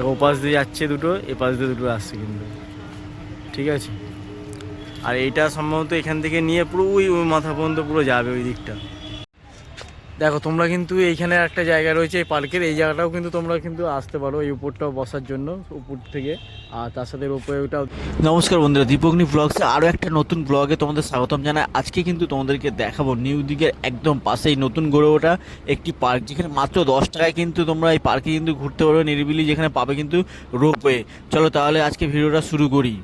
দেখো, ওপাশ দিয়ে যাচ্ছে দুটো, এপাশ দিয়ে দুটো আসছে কিন্তু। ঠিক আছে? আর এইটা সম্ভবত এখান থেকে নিয়ে পুরো ওই ওই মাথা পর্যন্ত পুরো যাবে ওই দিকটা। দেখো, তোমরা কিন্তু এইখানে একটা জায়গা রয়েছে, এই পার্কের। এই জায়গাটাও কিন্তু তোমরা কিন্তু আসতে পারো, এই উপরটাও বসার জন্য, উপর থেকে। আর তার সাথে উপরে ওটাও নমস্কার বন্ধুরা, দীপগ্নি ব্লগসে আরও একটা নতুন ব্লগে তোমাদের স্বাগতম জানাই। আজকে কিন্তু তোমাদেরকে দেখাবো নিউ দিকের একদম পাশেই নতুন গড়ে ওঠা একটি পার্ক, যেখানে মাত্র দশ টাকায় কিন্তু তোমরা এই পার্কে কিন্তু ঘুরতে পারো নিরিবিলি, যেখানে পাবে কিন্তু রোপওয়ে। চলো তাহলে আজকে ভিডিওটা শুরু করি।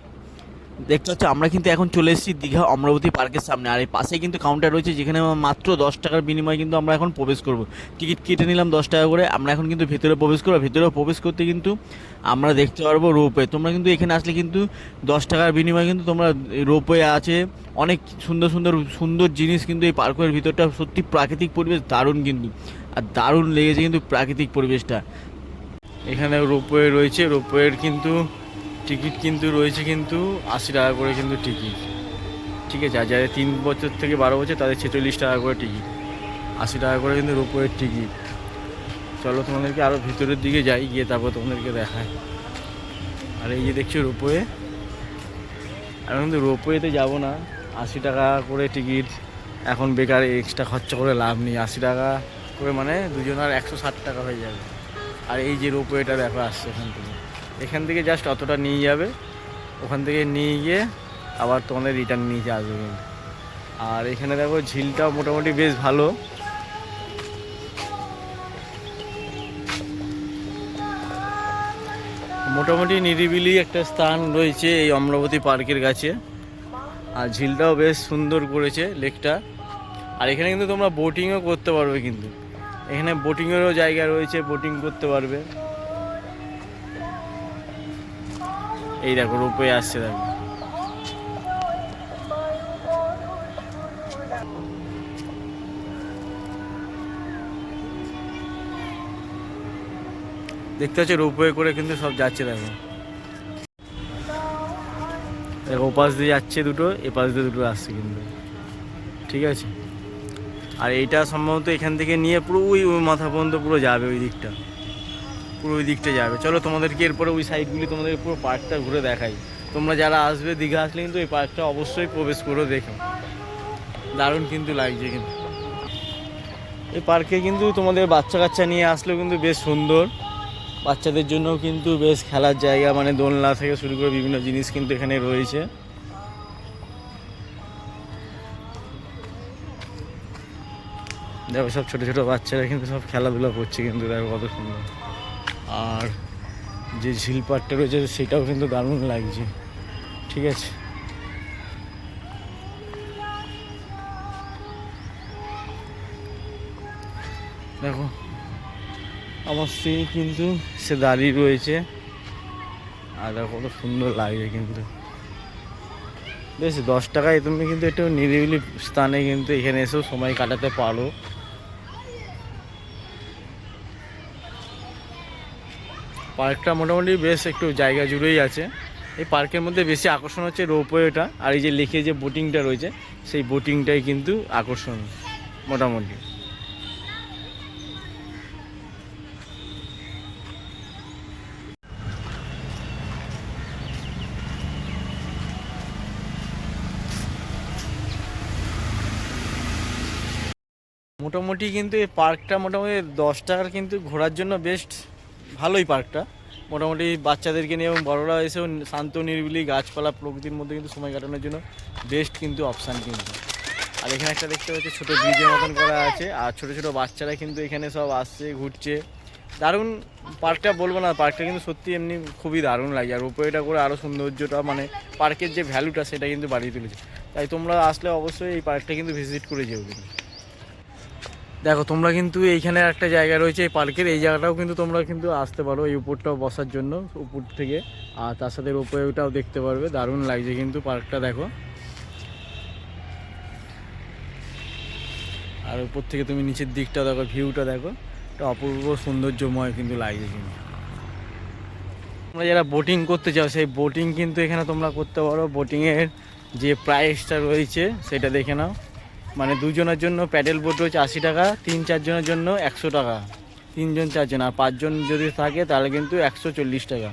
দেখতে হচ্ছে আমরা কিন্তু এখন চলে এসেছি দীঘা অমরাবতী পার্কের সামনে। আর এই পাশেই কিন্তু কাউন্টার রয়েছে, যেখানে মাত্র দশ টাকার বিনিময়ে কিন্তু আমরা এখন প্রবেশ করব। টিকিট কেটে নিলাম দশ টাকা করে, আমরা এখন কিন্তু ভেতরে প্রবেশ করব। ভেতরে প্রবেশ করতে কিন্তু আমরা দেখতে পারব রোপওয়ে। তোমরা কিন্তু এখানে আসলে কিন্তু দশ টাকার বিনিময়ে কিন্তু তোমরা রোপওয়ে আছে। অনেক সুন্দর সুন্দর সুন্দর জিনিস কিন্তু এই পার্কের ভিতরটা সত্যি প্রাকৃতিক পরিবেশ, দারুণ কিন্তু। আর দারুণ লেগেছে কিন্তু প্রাকৃতিক পরিবেশটা। এখানে রোপওয়ে রয়েছে, রোপওয়ের কিন্তু টিকিট কিন্তু রয়েছে কিন্তু আশি টাকা করে কিন্তু টিকিট। ঠিক আছে, আর যাদের তিন বছর থেকে বারো বছর, তাদের ছেচল্লিশ টাকা করে টিকিট। আশি টাকা করে কিন্তু রোপওয়ের টিকিট। চলো তোমাদেরকে আরও ভিতরের দিকে যাই, গিয়ে তারপর তোমাদেরকে দেখায় আর এই যে দেখছ রোপওয়ে। আমি কিন্তু রোপওয়েতে যাব না। আশি টাকা করে টিকিট। এখন বেকার এক্সট্রা খরচা করে লাভ নেই। আশি টাকা করে মানে দুজনের একশো ষাট টাকা হয়ে যাবে। আর এই যে রোপওয়েটা দেখো, আসছে এখান থেকে। এখান থেকে জাস্ট অতটা নিয়ে যাবে। ওখান থেকে নিয়ে গিয়ে আবার তোমাদের রিটার্ন নিয়ে আসবে কিন্তু। আর এখানে দেখো ঝিলটাও মোটামুটি বেশ ভালো। মোটামুটি নিরিবিলি একটা স্থান রয়েছে এই অমরাবতী পার্কের কাছে। আর ঝিলটাও বেশ সুন্দর করেছে লেকটা। আর এখানে কিন্তু তোমরা বোটিংও করতে পারবে কিন্তু। এখানে বোটিংয়েরও জায়গা রয়েছে বোটিং করতে পারবে। এই দেখো রোপওয়ে আসছে দেখো। দেখতে হচ্ছে রোপওয়ে করে কিন্তু সব যাচ্ছে দেখো। দেখো, ওপাশ দিয়ে যাচ্ছে দুটো, এপাশ দিয়ে দুটো আসছে কিন্তু। ঠিক আছে? আর এইটা সম্ভবত এখান থেকে নিয়ে পুরো ওই মাথা পর্যন্ত পুরো যাবে ওই দিকটা। পুরো ওই দিকটা যাবে। চলো তোমাদেরকে এরপরে ওই সাইডগুলি তোমাদের পুরো পার্কটা ঘুরে দেখাই। তোমরা যারা আসবে, দীঘা আসলে কিন্তু এই পার্কটা অবশ্যই প্রবেশ করে দেখো। দারুণ কিন্তু লাগছে কিন্তু। এই পার্কে কিন্তু তোমাদের বাচ্চা কাচ্চা নিয়ে আসলেও কিন্তু বেশ সুন্দর। বাচ্চাদের জন্য কিন্তু বেশ খেলার জায়গা মানে দোলনা থেকে শুরু করে বিভিন্ন জিনিস কিন্তু এখানে রয়েছে। দেখো সব ছোটো ছোটো বাচ্চারা কিন্তু সব খেলাধুলা করছে কিন্তু, দেখো কত সুন্দর। আর যে ঝিল পাড়টা রয়েছে সেটাও কিন্তু দারুণ লাগছে। ঠিক আছে। দেখো, আমার স্ত্রী কিন্তু সে দাঁড়িয়ে রয়েছে। আর দেখো কত সুন্দর লাগছে কিন্তু। বেশ, দশ টাকায় তুমি কিন্তু একটু নিরিবিলি স্থানে কিন্তু এখানে এসেও সময় কাটাতে পারো। পার্কটা মোটামুটি বেশ একটু জায়গা জুড়েই আছে। এই পার্কের মধ্যে বেশি আকর্ষণ হচ্ছে রোপওয়েটা আর এই যে লেখে যে বোটিংটা রয়েছে, সেই বোটিংটাই কিন্তু আকর্ষণ মোটামুটি। মোটামুটি কিন্তু এই পার্কটা মোটামুটি দশ টাকার কিন্তু ঘোরার জন্য বেস্ট ভালোই পার্কটা। মোটামুটি বাচ্চাদেরকে নিয়ে এবং বড়রা এসেও শান্ত, নিরিবিলি গাছপালা প্রকৃতির মধ্যে কিন্তু সময় কাটানোর জন্য বেস্ট কিন্তু অপশান কিন্তু। আর এখানে একটা দেখতে পাচ্ছি, ছোটো ব্রিজের মতন করা আছে। আর ছোটো ছোটো বাচ্চারা কিন্তু এখানে সব আসছে, ঘুরছে। দারুণ পার্কটা বলব না, পার্কটা কিন্তু সত্যি এমনি খুবই দারুণ লাগে। আর উপরেটা করে আরও সৌন্দর্যটা মানে পার্কের যে ভ্যালুটা সেটা কিন্তু বাড়িয়ে তুলেছে। তাই তোমরা আসলে অবশ্যই এই পার্কটা কিন্তু ভিজিট করে যেও কিন্তু। দেখো, তোমরা কিন্তু এইখানে একটা জায়গা রয়েছে, এই পার্কের। এই জায়গাটাও কিন্তু তোমরা কিন্তু আসতে পারো এই উপরটাও বসার জন্য, উপর থেকে। আর তার সাথে উপরে ওটাও দেখতে পারবে, দারুণ লাগছে কিন্তু পার্কটা, দেখো। আর উপর থেকে তুমি নিচের দিকটা দেখো, ভিউটা দেখো। এটা অপূর্ব সৌন্দর্যময় কিন্তু লাগছে কিন্তু। তোমরা যারা বোটিং করতে চাও, সেই বোটিং কিন্তু এখানে তোমরা করতে পারো। বোটিংয়ের যে প্রাইসটা রয়েছে, সেটা দেখে নাও। মানে দুজনের জন্য প্যাডেল বোট রয়েছে আশি টাকা, তিন চারজনের জন্য একশো টাকা। তিনজন, চারজন, আর পাঁচজন যদি থাকে তাহলে কিন্তু একশো চল্লিশ টাকা।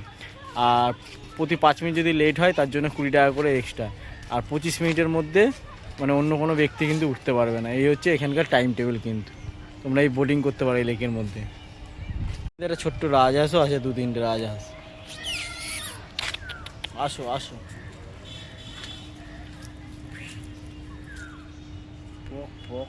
আর প্রতি পাঁচ মিনিট যদি লেট হয় তার জন্য কুড়ি টাকা করে এক্সট্রা। আর পঁচিশ মিনিটের মধ্যে মানে অন্য কোনো ব্যক্তি কিন্তু উঠতে পারবে না। এই হচ্ছে এখানকার টাইম টেবিল কিন্তু। তোমরা এই বোটিং করতে পারো এই লেকের মধ্যে। একটা ছোট্ট রাজহাঁসও আছে দু তিনটে রাজহাঁস। আসো আসো। 佛佛。